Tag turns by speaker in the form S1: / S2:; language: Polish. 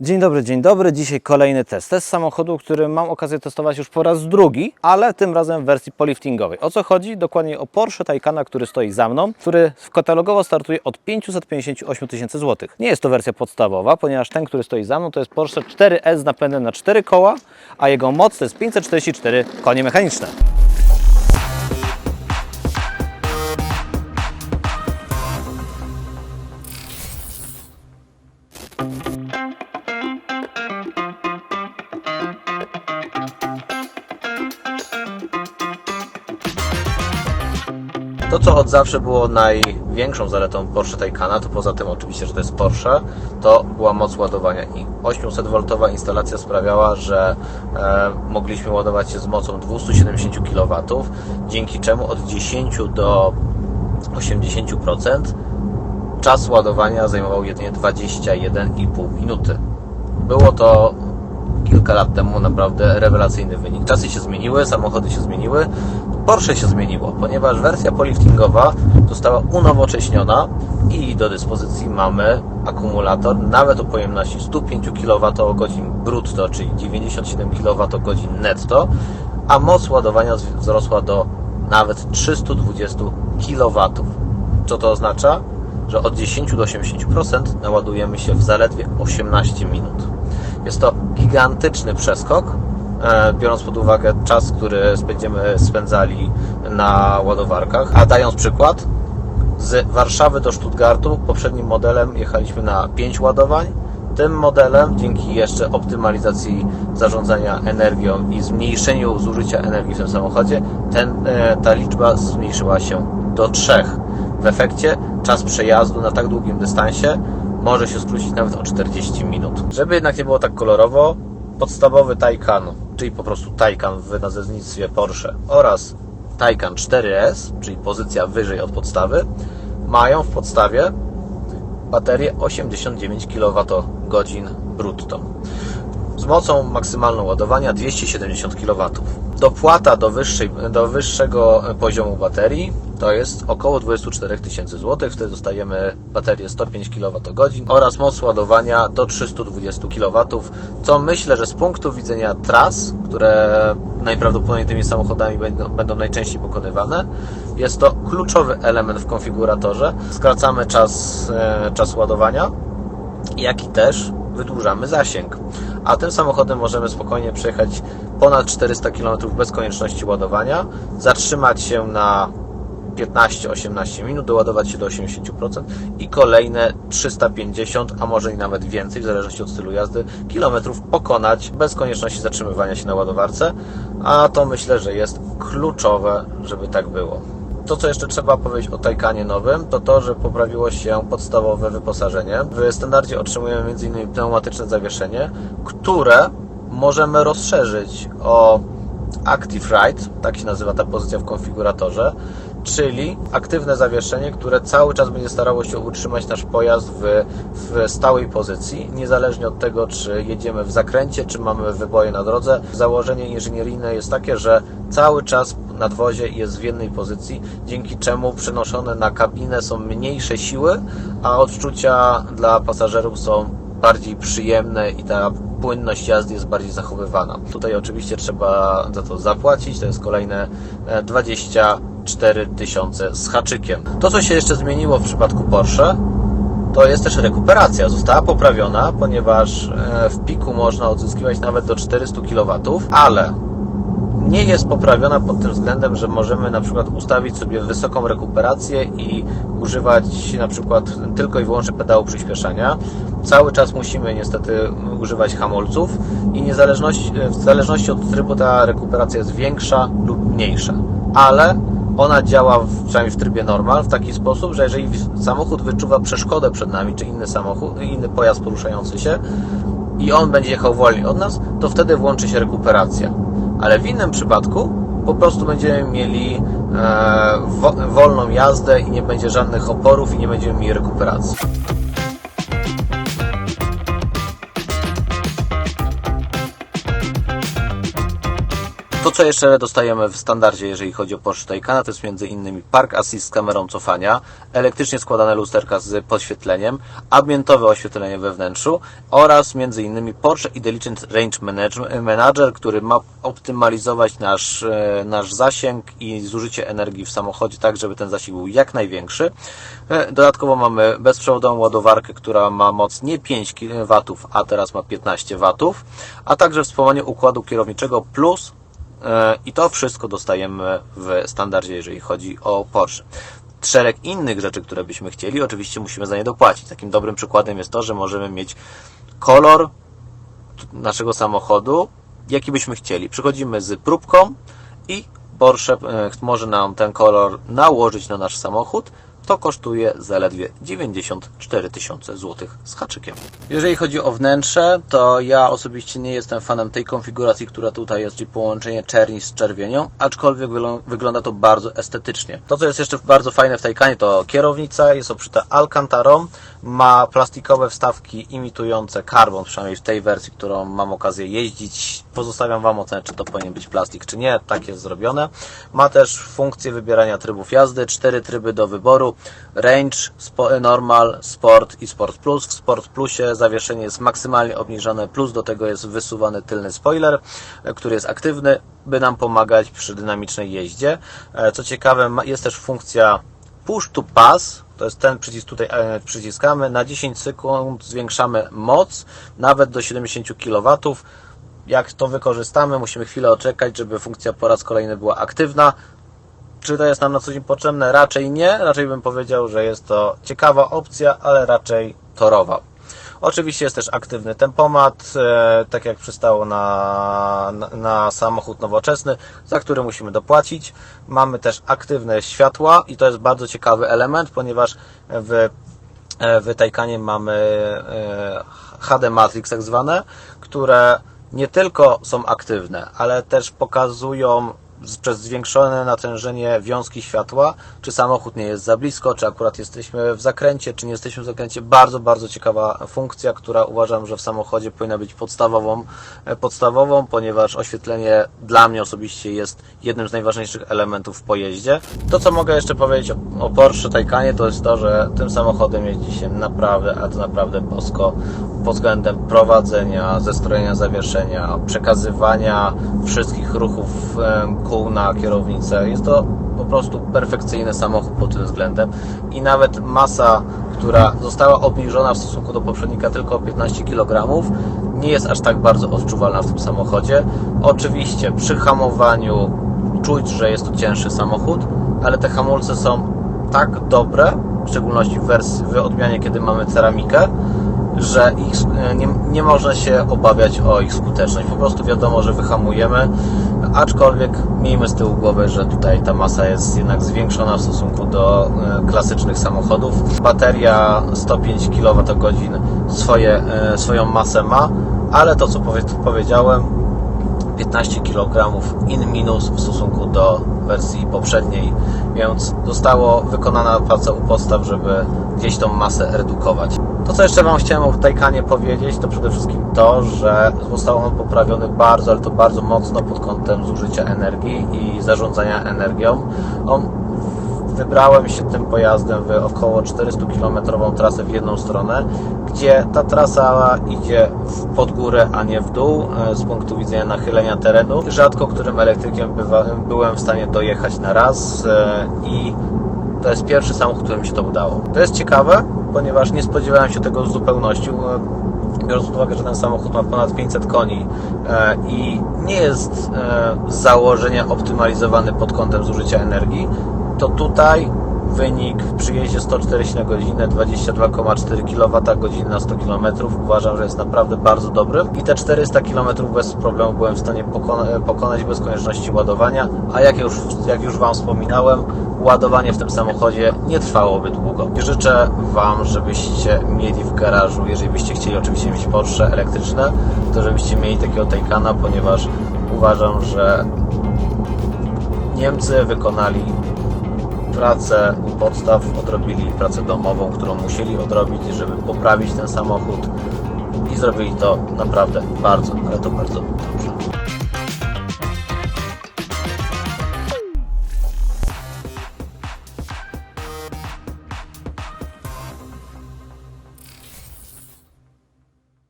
S1: Dzień dobry, dzień dobry. Dzisiaj kolejny test. Test samochodu, który mam okazję testować już po raz drugi, ale tym razem w wersji poliftingowej. O co chodzi? Dokładnie o Porsche Taycana, który stoi za mną, który katalogowo startuje od 558 tysięcy złotych. Nie jest to wersja podstawowa, ponieważ ten, który stoi za mną, to jest Porsche 4S z napędem na 4 koła, a jego moc to jest 544 konie mechaniczne. To, co od zawsze było największą zaletą Porsche Taycana, to poza tym oczywiście, że to jest Porsche, to była moc ładowania i 800V instalacja sprawiała, że e, mogliśmy ładować się z mocą 270 kW, dzięki czemu od 10 do 80% czas ładowania zajmował jedynie 21,5 minuty. Było to kilka lat temu naprawdę rewelacyjny wynik. Czasy się zmieniły, samochody się zmieniły, Porsche się zmieniło, ponieważ wersja poliftingowa została unowocześniona i do dyspozycji mamy akumulator nawet o pojemności 105 kWh brutto, czyli 97 kWh netto, a moc ładowania wzrosła do nawet 320 kW. Co to oznacza? Że od 10 do 80% naładujemy się w zaledwie 18 minut. Jest to gigantyczny przeskok, e, biorąc pod uwagę czas, który będziemy spędzali na ładowarkach. A dając przykład, z Warszawy do Stuttgartu poprzednim modelem jechaliśmy na 5 ładowań. Tym modelem, dzięki jeszcze optymalizacji zarządzania energią i zmniejszeniu zużycia energii w tym samochodzie, ten, e, ta liczba zmniejszyła się do 3. W efekcie czas przejazdu na tak długim dystansie może się skrócić nawet o 40 minut. Żeby jednak nie było tak kolorowo, podstawowy Taycan, czyli po prostu Taycan w nazewnictwie Porsche oraz Taycan 4S, czyli pozycja wyżej od podstawy, mają w podstawie baterię 89 kWh brutto z mocą maksymalną ładowania 270 kW. Dopłata do, wyższej, do wyższego poziomu baterii to jest około 24 tysięcy złotych. Wtedy dostajemy baterię 105 kWh oraz moc ładowania do 320 kW, co myślę, że z punktu widzenia tras, które najprawdopodobniej tymi samochodami będą, będą najczęściej pokonywane, jest to kluczowy element w konfiguratorze. Skracamy czas, e, czas ładowania, jak i też wydłużamy zasięg. A tym samochodem możemy spokojnie przejechać ponad 400 km bez konieczności ładowania, zatrzymać się na 15-18 minut, doładować się do 80% i kolejne 350, a może i nawet więcej, w zależności od stylu jazdy, kilometrów pokonać bez konieczności zatrzymywania się na ładowarce, a to myślę, że jest kluczowe, żeby tak było. To, co jeszcze trzeba powiedzieć o Taycanie nowym, to to, że poprawiło się podstawowe wyposażenie. W standardzie otrzymujemy m.in. pneumatyczne zawieszenie, które możemy rozszerzyć o Active Ride, tak się nazywa ta pozycja w konfiguratorze, czyli aktywne zawieszenie, które cały czas będzie starało się utrzymać nasz pojazd w, w stałej pozycji, niezależnie od tego, czy jedziemy w zakręcie, czy mamy wyboje na drodze. Założenie inżynieryjne jest takie, że cały czas nadwozie jest w jednej pozycji, dzięki czemu przenoszone na kabinę są mniejsze siły, a odczucia dla pasażerów są bardziej przyjemne i ta płynność jazdy jest bardziej zachowywana. Tutaj oczywiście trzeba za to zapłacić, to jest kolejne e, 24 tysiące z haczykiem. To, co się jeszcze zmieniło w przypadku Porsche, to jest też rekuperacja. Została poprawiona, ponieważ e, w piku można odzyskiwać nawet do 400 kW, ale nie jest poprawiona pod tym względem, że możemy na przykład ustawić sobie wysoką rekuperację i używać na przykład tylko i wyłącznie pedału przyspieszania. Cały czas musimy niestety używać hamulców i w zależności od trybu ta rekuperacja jest większa lub mniejsza. Ale ona działa, w, przynajmniej w trybie normal, w taki sposób, że jeżeli samochód wyczuwa przeszkodę przed nami, czy inny samochód, inny pojazd poruszający się i on będzie jechał wolniej od nas, to wtedy włączy się rekuperacja ale w innym przypadku po prostu będziemy mieli e, wo, wolną jazdę i nie będzie żadnych oporów i nie będziemy mieli rekuperacji. To, co jeszcze dostajemy w standardzie, jeżeli chodzi o Porsche Taycana, to jest między innymi Park Assist z kamerą cofania, elektrycznie składane lusterka z podświetleniem, ambientowe oświetlenie we wnętrzu oraz między innymi Porsche Intelligent Range Manage- Manager, który ma optymalizować nasz, e, nasz zasięg i zużycie energii w samochodzie tak, żeby ten zasięg był jak największy. E, Dodatkowo mamy bezprzewodową ładowarkę, która ma moc nie 5 kW, a teraz ma 15 W, a także wspomnienie układu kierowniczego plus i to wszystko dostajemy w standardzie, jeżeli chodzi o Porsche. Szereg innych rzeczy, które byśmy chcieli, oczywiście musimy za nie dopłacić. Takim dobrym przykładem jest to, że możemy mieć kolor naszego samochodu, jaki byśmy chcieli. Przychodzimy z próbką i Porsche e, może nam ten kolor nałożyć na nasz samochód. To kosztuje zaledwie 94 tysiące złotych z haczykiem. Jeżeli chodzi o wnętrze, to ja osobiście nie jestem fanem tej konfiguracji, która tutaj jest, czyli połączenie czerni z czerwienią, aczkolwiek wygląda to bardzo estetycznie. To, co jest jeszcze bardzo fajne w Taycanie, to kierownica jest obszyta alcantarą, ma plastikowe wstawki imitujące karbon, przynajmniej w tej wersji, którą mam okazję jeździć. Pozostawiam Wam ocenę, czy to powinien być plastik, czy nie. Tak jest zrobione. Ma też funkcję wybierania trybów jazdy, cztery tryby do wyboru. Range, spo, Normal, Sport i Sport Plus. W Sport Plusie zawieszenie jest maksymalnie obniżone, plus do tego jest wysuwany tylny spoiler, e, który jest aktywny, by nam pomagać przy dynamicznej jeździe. E, Co ciekawe, jest też funkcja Push to Pass, to jest ten przycisk tutaj e, przyciskamy, na 10 sekund zwiększamy moc, nawet do 70 kW. Jak to wykorzystamy, musimy chwilę oczekać, żeby funkcja po raz kolejny była aktywna. Czy to jest nam na co dzień potrzebne? Raczej nie. Raczej bym powiedział, że jest to ciekawa opcja, ale raczej torowa. Oczywiście jest też aktywny tempomat, e, tak jak przystało na, na, na samochód nowoczesny, za który musimy dopłacić. Mamy też aktywne światła i to jest bardzo ciekawy element, ponieważ w, e, w Taycanie mamy e, HD Matrix tak zwane, które nie tylko są aktywne, ale też pokazują przez zwiększone natężenie wiązki światła, czy samochód nie jest za blisko, czy akurat jesteśmy w zakręcie, czy nie jesteśmy w zakręcie. Bardzo, bardzo ciekawa funkcja, która uważam, że w samochodzie powinna być podstawową, e, podstawową ponieważ oświetlenie dla mnie osobiście jest jednym z najważniejszych elementów w pojeździe. To, co mogę jeszcze powiedzieć o, Porsche Taycanie, to jest to, że tym samochodem jeździ się naprawdę, ale to naprawdę bosko pod względem prowadzenia, zestrojenia zawieszenia, przekazywania wszystkich ruchów kół na kierownicę. Jest to po prostu perfekcyjny samochód pod tym względem i nawet masa, która została obniżona w stosunku do poprzednika tylko o 15 kg, nie jest aż tak bardzo odczuwalna w tym samochodzie. Oczywiście przy hamowaniu czuć, że jest to cięższy samochód, ale te hamulce są tak dobre, w szczególności w wersji, w odmianie, kiedy mamy ceramikę, że ich, e, nie, nie można się obawiać o ich skuteczność. Po prostu wiadomo, że wyhamujemy, aczkolwiek miejmy z tyłu głowy, że tutaj ta masa jest jednak zwiększona w stosunku do e, klasycznych samochodów. Bateria 105 kWh swoje, e, swoją masę ma, ale to co powie, powiedziałem, 15 kg in minus w stosunku do wersji poprzedniej, więc zostało wykonana praca u podstaw, żeby gdzieś tą masę redukować. To, co jeszcze Wam chciałem o Taycanie powiedzieć, to przede wszystkim to, że został on poprawiony bardzo, ale to bardzo mocno pod kątem zużycia energii i zarządzania energią. On wybrałem się tym pojazdem w około 400 km trasę w jedną stronę, gdzie ta trasa idzie pod górę, a nie w dół e, z punktu widzenia nachylenia terenu. Rzadko którym elektrykiem byłem w stanie dojechać na raz e, i to jest pierwszy samochód, którym się to udało. To jest ciekawe, ponieważ nie spodziewałem się tego w zupełności. e, Biorąc pod uwagę, że ten samochód ma ponad 500 koni i nie jest z założenia optymalizowany pod kątem zużycia energii, to tutaj wynik przy jeździe 140 na godzinę, 22,4 kWh na 100 km uważam, że jest naprawdę bardzo dobry. I te 400 km bez problemu byłem w stanie pokona- pokonać bez konieczności ładowania, a jak już, jak już Wam wspominałem, ładowanie w tym samochodzie nie trwałoby długo. I życzę Wam, żebyście mieli w garażu, jeżeli byście chcieli oczywiście mieć Porsche elektryczne, to żebyście mieli takiego Taycana, ponieważ uważam, że Niemcy wykonali pracę u podstaw, odrobili pracę domową, którą musieli odrobić, żeby poprawić ten samochód i zrobili to naprawdę bardzo, ale to bardzo dobrze.